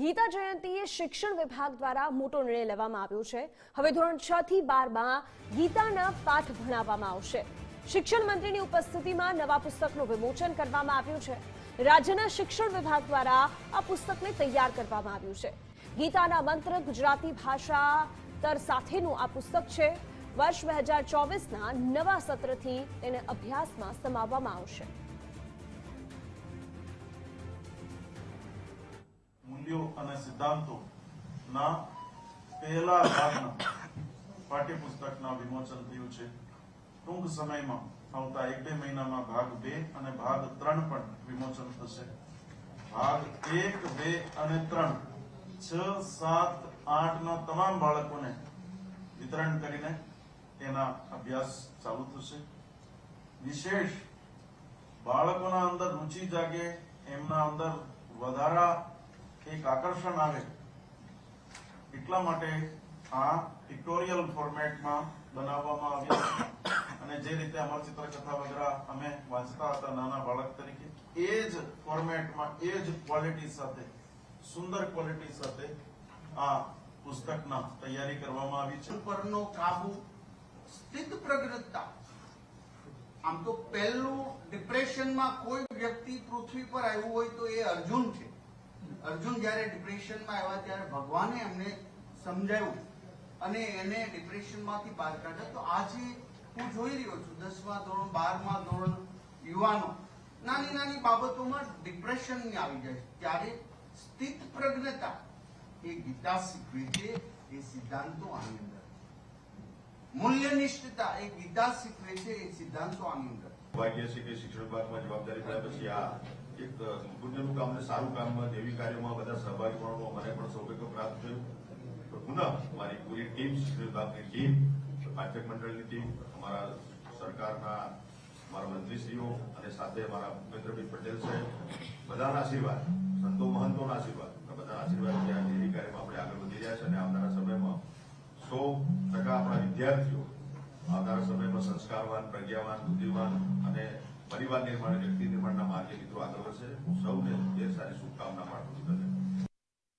ગીતા જયંતીએ શિક્ષણ વિભાગ દ્વારા મોટો નિર્ણય લેવામાં આવ્યો છે. હવે ધોરણ છ થી બારમાં ગીતાના પાઠ ભણાવવામાં આવશે. શિક્ષણ મંત્રીની ઉપસ્થિતિમાં નવા પુસ્તકનું વિમોચન કરવામાં આવ્યું છે. રાજ્યના શિક્ષણ વિભાગ દ્વારા આ પુસ્તકને તૈયાર કરવામાં આવ્યું છે. ગીતાના મંત્ર ગુજરાતી ભાષા તર સાથેનું આ પુસ્તક છે. વર્ષ બે હજાર ચોવીસના નવા સત્રથી તેને અભ્યાસમાં સમાવવામાં આવશે. મૂલ્યો સિદ્ધાંતો ના પહેલા ભાગના પાઠ્યપુસ્તકના વિમોચન થયું છે. ટૂંક સમયમાં આવતા એક બે મહિનામાં ભાગ બે અને ભાગ ત્રણ પણ વિમોચન થશે. ભાગ એક, બે અને ત્રણ છ, સાત આઠ ના તમામ બાળકોને વિતરણ કરીને તેના અભ્યાસ ચાલુ થશે. વિશેષ બાળકોના અંદર રુચિ જાગે, એમના અંદર વધારા એક આકર્ષણ આવે. એટલા માટે આ પિક્ટોરિયલ ફોર્મેટમાં બનાવવામાં આવ્યા અને જે રીતે અમર ચિત્રકથા વગેરે અમે વાંચતા હતા નાના બાળક તરીકે, એ જ ફોર્મેટમાં એ જ ક્વોલિટી સાથે, સુંદર ક્વોલિટી સાથે આ પુસ્તકના તૈયારી કરવામાં આવી છે. પરનો કાબુ સ્થિત પ્રજ્ઞતા આમ તો પહેલું ડિપ્રેશનમાં કોઈ વ્યક્તિ પૃથ્વી પર આવ્યું હોય તો એ અર્જુન છે. અર્જુન જ્યારે ડિપ્રેશનમાં આવ્યા ત્યારે ભગવાને એમને સમજાવ્યું અને એને ડિપ્રેશનમાંથી બહાર કાઢ્યા. તો આજે હું જોઈ રહ્યો છું દસમા ધોરણ, બારમા ધોરણ યુવાનો નાની નાની બાબતોમાં ડિપ્રેશન આવી જાય ત્યારે સ્થિત પ્રજ્ઞતા એ ગીતા શીખવે છે, એ સિદ્ધાંતો આની અંદર. મૂલ્યનિષ્ઠતા એ ગીતા શીખવે છે, એ સિદ્ધાંતો આની અંદર. ભાગ્ય છે કે શિક્ષણ વિભાગમાં જવાબદારી થયા પછી આ એક પુણ્યનું કામ અને સારું કામ દેવી કાર્યમાં બધા સહભાગી થવાનો મને પણ સૌભાગ્ય પ્રાપ્ત થયું. તો પુનઃ મારી પૂરી ટીમ શિક્ષણ વિભાગની ટીમ પાઠ્યક મંડળની ટીમ, અમારા સરકારના મારા મંત્રીશ્રીઓ અને સાથે અમારા ભૂપેન્દ્રભાઈ પટેલ સાહેબ, બધાના આશીર્વાદ, સંતો મહંતોના આશીર્વાદ બધાના આશીર્વાદ જે આ દેવી કાર્યમાં આપણે આગળ વધી રહ્યા છે અને આવનારા સમયમાં સો ટકા આપણા વિદ્યાર્થીઓ આવનારા સમયમાં સંસ્કારવાન, પ્રજ્ઞાવાન, બુદ્ધિવાન અને પરિવાર નિર્માણ, વ્યક્તિ નિર્માણના માર્ગે probably the